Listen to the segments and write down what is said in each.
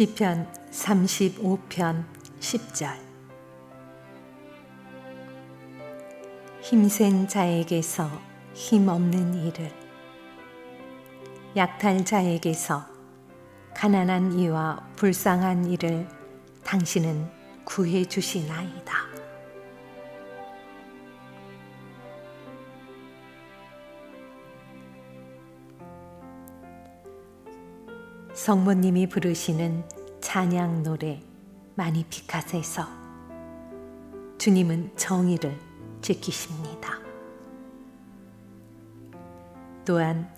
시편 35편 10절 힘센 자에게서 힘없는 일을 약탈 자에게서 가난한 이와 불쌍한 이를 당신은 구해 주시나이다. 성모님이 부르시는 찬양 노래 마니피카세서 주님은 정의를 지키십니다. 또한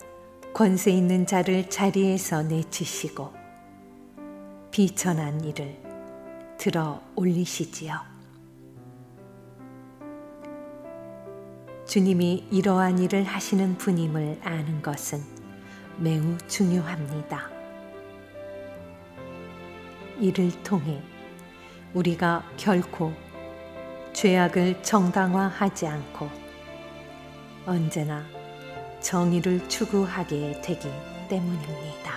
권세 있는 자를 자리에서 내치시고 비천한 이를 들어 올리시지요. 주님이 이러한 일을 하시는 분임을 아는 것은 매우 중요합니다. 이를 통해 우리가 결코 죄악을 정당화하지 않고 언제나 정의를 추구하게 되기 때문입니다.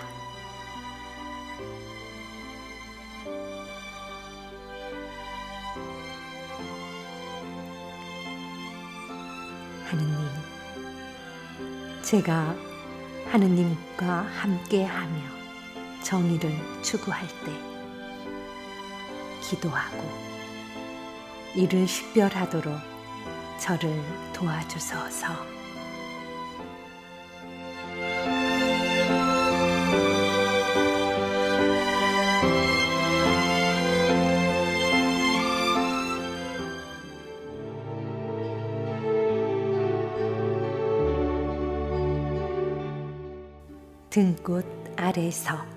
하느님, 제가 하느님과 함께하며 정의를 추구할 때 기도하고 이를 식별하도록 저를 도와주소서. 등꽃 아래서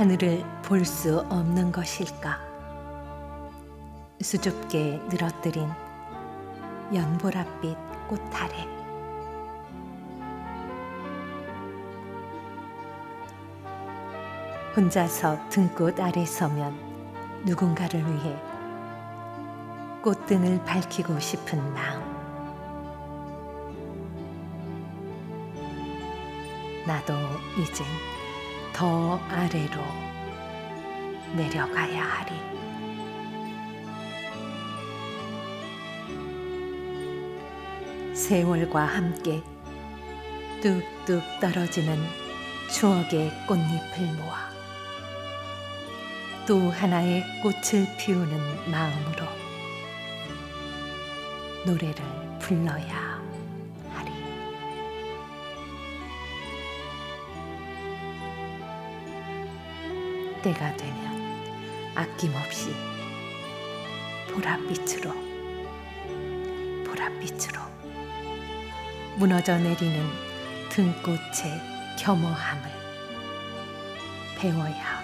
하늘을 볼 수 없는 것일까 수줍게 늘어뜨린 연보랏빛 꽃 아래 혼자서 등꽃 아래 서면 누군가를 위해 꽃등을 밝히고 싶은 마음. 나도 이젠 더 아래로 내려가야 하리. 세월과 함께 뚝뚝 떨어지는 추억의 꽃잎을 모아 또 하나의 꽃을 피우는 마음으로 노래를 불러야 때가 되면 아낌없이 보랏빛으로 보랏빛으로 무너져 내리는 등꽃의 겸허함을 배워야